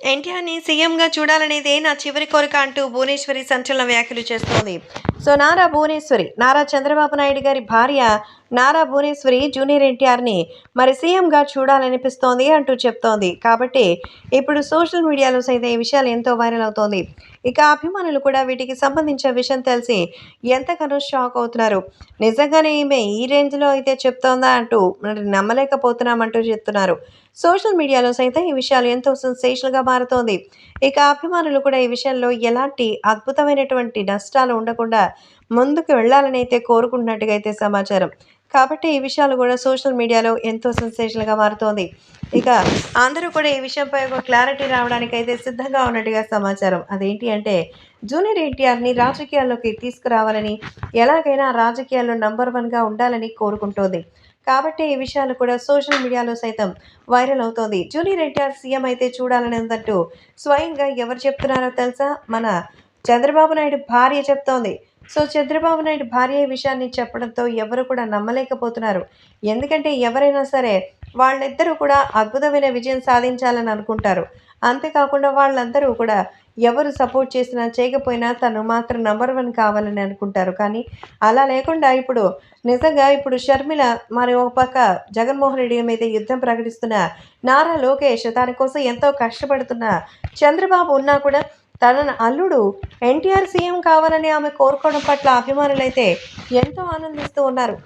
ఎన్టీఆర్ని సీఎంగా చూడాలనేదే నా చివరి కోరిక అంటూ భువనేశ్వరి సంచలన వ్యాఖ్యలు చేస్తోంది. సో నారా భువనేశ్వరి నారా చంద్రబాబు నాయుడు గారి భార్య నారా భువనేశ్వరి జూనియర్ ఎన్టీఆర్ని మరి సీఎంగా చూడాలనిపిస్తోంది అంటూ చెప్తోంది. కాబట్టి ఇప్పుడు సోషల్ మీడియాలో సైతం ఈ విషయాలు ఎంతో వైరల్ అవుతోంది. ఇక అభిమానులు కూడా వీటికి సంబంధించిన విషయం తెలిసి ఎంతగానో షాక్ అవుతున్నారు. నిజంగానే ఈమె ఈ రేంజ్లో అయితే చెప్తోందా అంటూ మరి నమ్మలేకపోతున్నామంటూ చెప్తున్నారు. సోషల్ మీడియాలో సైతం ఈ విషయాలు ఎంతో సెన్సేషనల్గా మారుతోంది. ఇక అభిమానులు కూడా ఈ విషయంలో ఎలాంటి అద్భుతమైనటువంటి నష్టాలు ఉండకుండా ముందుకు వెళ్ళాలని అయితే కోరుకుంటున్నట్టుగా అయితే సమాచారం. కాబట్టి ఈ విషయాలు కూడా సోషల్ మీడియాలో ఎంతో సెన్సేషనల్గా మారుతోంది. ఇక అందరూ కూడా ఈ విషయంపై ఒక క్లారిటీ రావడానికి అయితే సిద్ధంగా ఉన్నట్టుగా సమాచారం. అదేంటి అంటే జూనియర్ ఎన్టీఆర్ని రాజకీయాల్లోకి తీసుకురావాలని ఎలాగైనా రాజకీయాల్లో నంబర్ వన్గా ఉండాలని కోరుకుంటోంది. కాబట్టి ఈ విషయాలు కూడా సోషల్ మీడియాలో సైతం వైరల్ అవుతోంది. జూనియర్ ఎన్టీఆర్ సీఎం అయితే చూడాలని ఉందంటూ స్వయంగా ఎవరు చెప్తున్నారో తెలుసా? మన చంద్రబాబు నాయుడు భార్య చెప్తోంది. సో చంద్రబాబు నాయుడు భార్య ఈ విషయాన్ని చెప్పడంతో ఎవరు కూడా నమ్మలేకపోతున్నారు. ఎందుకంటే ఎవరైనా సరే వాళ్ళిద్దరూ కూడా అద్భుతమైన విజయం సాధించాలని అనుకుంటారు. అంతేకాకుండా వాళ్ళందరూ కూడా ఎవరు సపోర్ట్ చేసినా చేయకపోయినా తను మాత్రం నంబర్ వన్ కావాలని అనుకుంటారు. కానీ అలా లేకుండా ఇప్పుడు నిజంగా ఇప్పుడు షర్మిల మరి ఒక పక్క జగన్మోహన్ రెడ్డి మీద యుద్ధం ప్రకటిస్తున్న నారా లోకేష్ దానికోసం ఎంతో కష్టపడుతున్న చంద్రబాబు ఉన్నా కూడా తన అల్లుడు ఎన్టీఆర్ సీఎం కావాలని ఆమె కోరుకోవడం పట్ల అభిమానులైతే ఎంతో ఆనందిస్తూ ఉన్నారు.